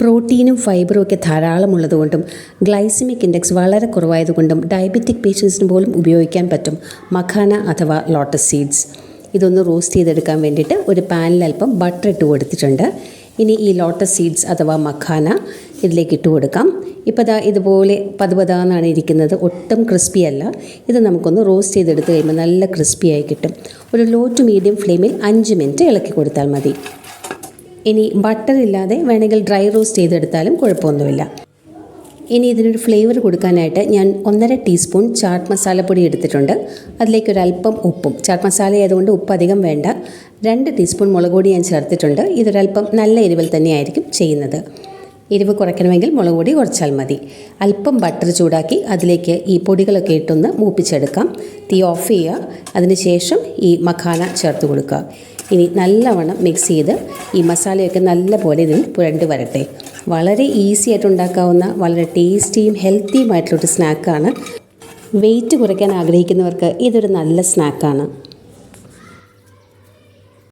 പ്രോട്ടീനും ഫൈബറും ഒക്കെ ധാരാളമുള്ളതുകൊണ്ടും glycaemic index വളരെ കുറവായതുകൊണ്ടും ഡയബറ്റിക് പേഷ്യൻസിന് പോലും ഉപയോഗിക്കാൻ പറ്റും മഖാന അഥവാ ലോട്ടസ് സീഡ്സ്. ഇതൊന്ന് റോസ്റ്റ് ചെയ്തെടുക്കാൻ വേണ്ടിയിട്ട് ഒരു പാനിൽ അല്പം ബട്ടർ ഇട്ട് കൊടുത്തിട്ടുണ്ട്. ഇനി ഈ ലോട്ടസ് സീഡ്സ് അഥവാ മഖാന ഇതിലേക്ക് ഇട്ട് കൊടുക്കാം. ഇപ്പോൾ ദാ ഇതുപോലെ പതുപതാന്നാണ് ഇരിക്കുന്നത്. ഒട്ടും ക്രിസ്പി അല്ല. ഇത് നമുക്കൊന്ന് റോസ്റ്റ് ചെയ്തെടുത്ത് കഴിയുമ്പോൾ നല്ല ക്രിസ്പിയായി കിട്ടും. ഒരു ലോ ടു മീഡിയം ഫ്ലെയിമിൽ അഞ്ച് മിനിറ്റ് ഇളക്കി കൊടുത്താൽ മതി. ഇനി ബട്ടർ ഇല്ലാതെ വേണമെങ്കിൽ ഡ്രൈ റോസ്റ്റ് ചെയ്തെടുത്താലും കുഴപ്പമൊന്നുമില്ല. ഇനി ഇതിനൊരു ഫ്ലേവർ കൊടുക്കാനായിട്ട് ഞാൻ ഒന്നര ടീസ്പൂൺ ചാട്ട് മസാലപ്പൊടി എടുത്തിട്ടുണ്ട്. അതിലേക്ക് ഒരല്പം ഉപ്പും. ചാട്ട് മസാല ആയതുകൊണ്ട് ഉപ്പ് അധികം വേണ്ട. രണ്ട് ടീസ്പൂൺ മുളക് പൊടി ഞാൻ ചേർത്തിട്ടുണ്ട്. ഇതൊരല്പം നല്ല എരിവിൽ തന്നെയായിരിക്കും ചെയ്യുന്നത്. എരിവ് കുറയ്ക്കണമെങ്കിൽ മുളക് പൊടി കുറച്ചാൽ മതി. അല്പം ബട്ടർ ചൂടാക്കി അതിലേക്ക് ഈ പൊടികളൊക്കെ ഇട്ടൊന്ന് മൂപ്പിച്ചെടുക്കാം. തീ ഓഫ് ചെയ്യുക. അതിനുശേഷം ഈ മഖാന ചേർത്ത് കൊടുക്കുക. ഇനി നല്ലവണ്ണം മിക്സ് ചെയ്ത് ഈ മസാലയൊക്കെ നല്ല പോലെ ഇതിൽ പുരണ്ട് വരട്ടെ. വളരെ ഈസി ആയിട്ട് ഉണ്ടാക്കാവുന്ന വളരെ ടേസ്റ്റിയും ഹെൽത്തിയുമായിട്ടുള്ളൊരു സ്നാക്കാണ് വെയിറ്റ് കുറയ്ക്കാൻ ആഗ്രഹിക്കുന്നവർക്ക് ഇതൊരു നല്ല സ്നാക്കാണ്